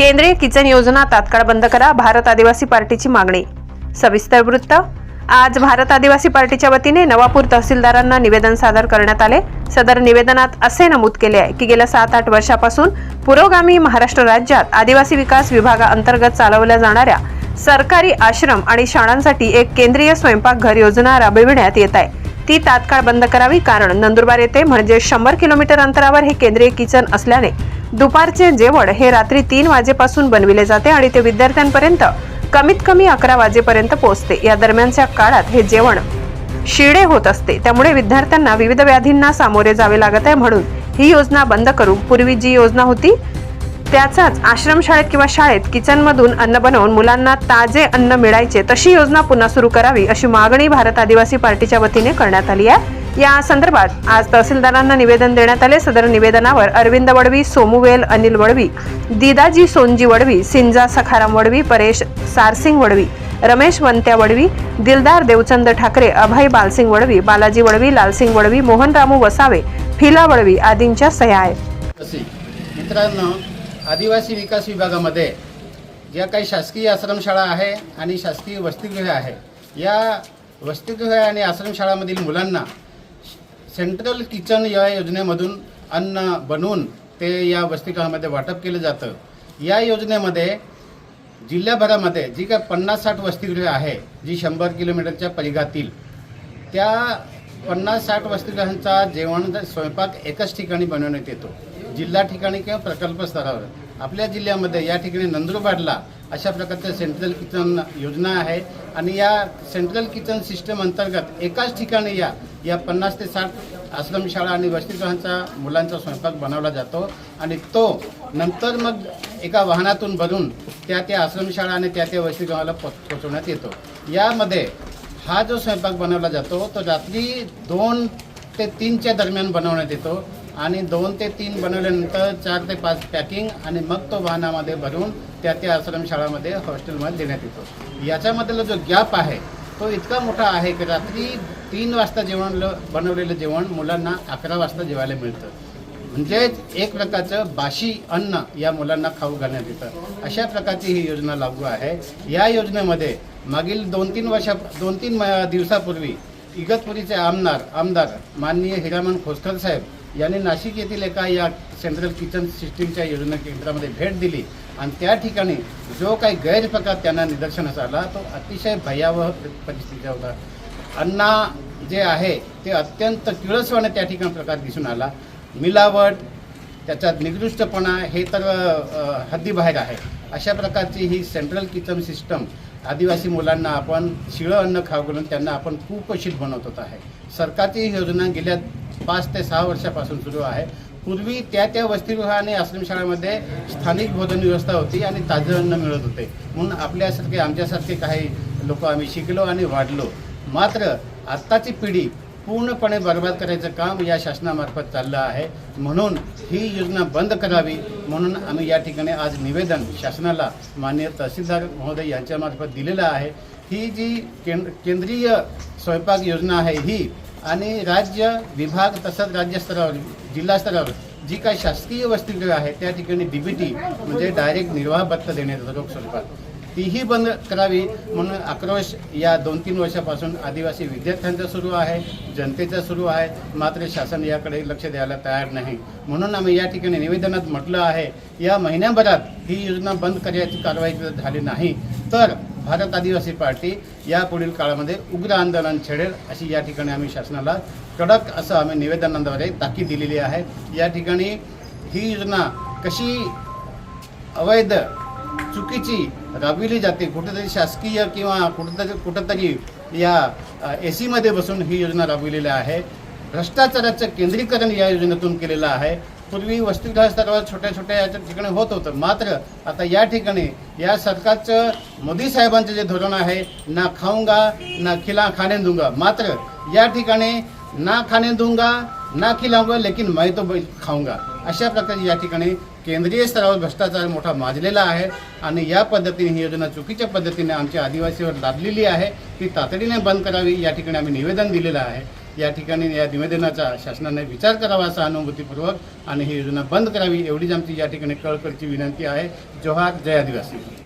केंद्रीय किचन योजना तात्काळ बंद करा भारत आदिवासी पार्टीची मागणी. सविस्तर वृत्त आज भारत आदिवासी पार्टीच्या वतीने नवापूर तहसीलदारांना निवेदन सादर करण्यात आले. सदर निवेदनात असे नमूद केले आहे की गेल्या सात आठ वर्षापासून पुरोगामी महाराष्ट्र राज्यात आदिवासी विकास विभागाअंतर्गत चालवल्या जाणाऱ्या सरकारी आश्रम आणि शाळांसाठी एक केंद्रीय स्वयंपाकघर योजना राबविण्यात येत आहे. ती तात्काळ बंद करावी कारण नंदुरबार येथे म्हणजे शंभर किलोमीटर अंतरावर हे केंद्रीय किचन असल्याने दुपारचे जेवण हे रात्री तीन वाजेपासून बनविले जाते आणि ते विद्यार्थ्यांपर्यंत कमीत कमी अकरा वाजेपर्यंत पोहोचते. या दरम्यानच्या काळात हे जेवण शिडे होत असते. त्यामुळे विद्यार्थ्यांना विविध व्याधींना सामोरे जावे लागत आहे म्हणून ही योजना बंद करून पूर्वी जी योजना होती त्याचाच आश्रमशाळेत किंवा शाळेत किचनमधून अन्न बनवून मुलांना ताजे अन्न मिळायचे तशी योजना पुन्हा सुरू करावी अशी मागणी भारत आदिवासी पार्टीच्या वतीने करण्यात आली आहे. या संदर्भात आज तहसीलदारांना निवेदन देण्यात आले. सदर निवेदनावर अरविंद वडवी सोमुवेल अनिल वडवी दिदाजी सोनजी वडवी सिंजा सखाराम वडवी परेश सारसिंग वडवी रमेश वंत्या वडवी दिलदार देवचंद ठाकरे अभय बालसिंग वडवी बालाजी वडवी लालसिंग वडवी मोहनरामू वसावे फिला वडवी आदींच्या सह्या आहेत. मित्रांनो आदिवासी विकास विभागामध्ये ज्या काही शासकीय आश्रमशाळा आहे आणि शासकीय वसतिगृहे आहे या वसतिगृह आणि आश्रमशाळामधील मुलांना सेंट्रल किचन या योजनेमधून अन्न बनवून ते या वसतिगृहामध्ये वाटप केलं जातं. या योजनेमध्ये जिल्ह्याभरामध्ये जी काय पन्नास साठ वसतिगृहे आहे जी शंभर किलोमीटरच्या परिघातील त्या पन्नास साठ वसतिगृहांचा जेवण स्वयंपाक एकाच ठिकाणी बनवण्यात येतो. जिल्हा ठिकाणी किंवा प्रकल्प स्तरावर. आपल्या जिल्ह्यामध्ये या ठिकाणी नंदुरबारला अशा प्रकारचं सेंट्रल किचन योजना आहे आणि या सेंट्रल किचन सिस्टम अंतर्गत एकाच ठिकाणी या या पन्नास ते साठ आश्रमशाळा आणि वसतिगृहांचा मुलांचा स्वयंपाक बनवला जातो. आणि तो नंतर मग एका वाहनातून भरून त्या त्या आश्रमशाळा आणि त्या त्या वसतिगृहाला पो पोचवण्यात येतो. यामध्ये हा जो स्वयंपाक बनवला जातो तो रात्री दोन ते तीनच्या दरम्यान बनवण्यात येतो आणि दोन ते तीन बनवल्यानंतर चार ते पाच पॅकिंग आणि मग तो वाहनामध्ये भरून त्या त्या आश्रमशाळामध्ये हॉस्टेलमध्ये देण्यात येतो. याच्यामधला जो गॅप आहे तो इतका मोठा आहे की रात्री तीन वाजता जेवण ल- बनवलेलं जेवण मुलांना अकरा वाजता जेवायला मिळतं. म्हणजेच एक प्रकारचं बाशी अन्न या मुलांना खाऊ घालण्यात येतं. अशा प्रकारची ही योजना लागू आहे. या योजनेमध्ये मागील दोन तीन वर्षा दोन तीन म- दिवसापूर्वी इगतपुरीचे आमदार आमदार माननीय हिरामन खोसकर साहेब यांनी नाशिक येथील एका या सेंट्रल किचन सिस्टीमच्या योजना केंद्रामध्ये भेट दिली. आणि त्या ठिकाणी जो काही गैरप्रकार त्यांना निदर्शनास आला तो अतिशय भयावह परिस्थितीचा होता. अण्णा जे आहे ते अत्यंत किळसवाने त्या ठिकाणी प्रकार दिसून आला. मिलावट त्याचा निकृष्टपणा हे तर हद्दीबाहेर आहे. अशा प्रकारची ही सेंट्रल किचन सिस्टम आदिवासी मुलांना आपण शिळं अन्न खाऊ घालून त्यांना आपण कुपोषित बनवत आहे. सरकारची ही योजना गेल्या पाच ते सहा वर्षापासून सुरू आहे. पूर्वी त्या त्या वसतिगृह आणि आश्रमशाळेमध्ये स्थानिक भोजन व्यवस्था होती आणि ताजं अन्न मिळत होते. म्हणून आपल्यासारखे आमच्यासारखे काही लोक आम्ही शिकलो आणि वाढलो. मात्र आत्ताची पिढी पूर्णपणे बर्बाद करायचं काम या शासनामार्फत चाललं आहे. म्हणून ही योजना बंद करावी. म्हणून आम्ही या ठिकाणी आज निवेदन शासनाला माननीय तहसीलदार महोदय यांच्यामार्फत दिलेलं आहे. ही जी केंद्र केंद्रीय स्वयंपाक योजना आहे ही आणि राज्य विभाग तसंच राज्यस्तरावर जिल्हास्तरावर जी काही शासकीय वसतिगृह आहे त्या ठिकाणी डीबीटी म्हणजे डायरेक्ट निर्वाह भत्ता देण्यात येतो रोख स्वरूपात तीही बंद करावी म्हणून आक्रोश या दोन तीन वर्षापासून आदिवासी विद्यार्थ्यांचा सुरू आहे जनतेचा सुरू आहे. मात्र शासन याकडे लक्ष द्यायला तयार नाही. म्हणून आम्ही या ठिकाणी निवेदनात म्हटलं आहे या महिन्याभरात ही योजना बंद करायची कारवाई झाली नाही तर भारत आदिवासी पार्टी या पुढील काळामध्ये उग्र आंदोलन छेडेल अशी या ठिकाणी आम्ही शासनाला कडक असं आम्ही निवेदनाद्वारे ताकीद दिलेली आहे. या ठिकाणी ही योजना कशी अवैध चुकीची राबविली जाते. कुठेतरी शासकीय किंवा कुठेतरी कुठंतरी या ए सीमध्ये बसून ही योजना राबविलेली आहे. भ्रष्टाचाराचं केंद्रीकरण या योजनेतून केलेलं आहे. पूर्वी वसतिगृह स्तरावर छोट्या छोट्या याच्या ठिकाणी होत होतं. मात्र आता या ठिकाणी या सरकारचं मोदी साहेबांचं जे धोरण आहे ना खाऊंगा ना खिला खाणे दूंगा मात्र या ठिकाणी ना खाणे दूंगा ना खिलाऊंगा लेकिन मैं तो खाऊंगा. अशा प्रकारे या ठिकाणी केंद्रीय स्तरावर भ्रष्टाचार मोठा माजलेला आहे आणि या पद्धतीने ही योजना चुकीच्या पद्धतीने आमच्या आदिवासीवर लादलेली आहे. ती तातडीने बंद करावी या ठिकाणी आम्ही निवेदन दिलेलं आहे. या ठिकाणी या निवेदनाचा शासनाने विचार करावा असा अनुभूतीपूर्वक आणि ही योजना बंद करावी एवढीच आमची या ठिकाणी कळकळीची विनंती आहे. जोहार जय आदिवासी.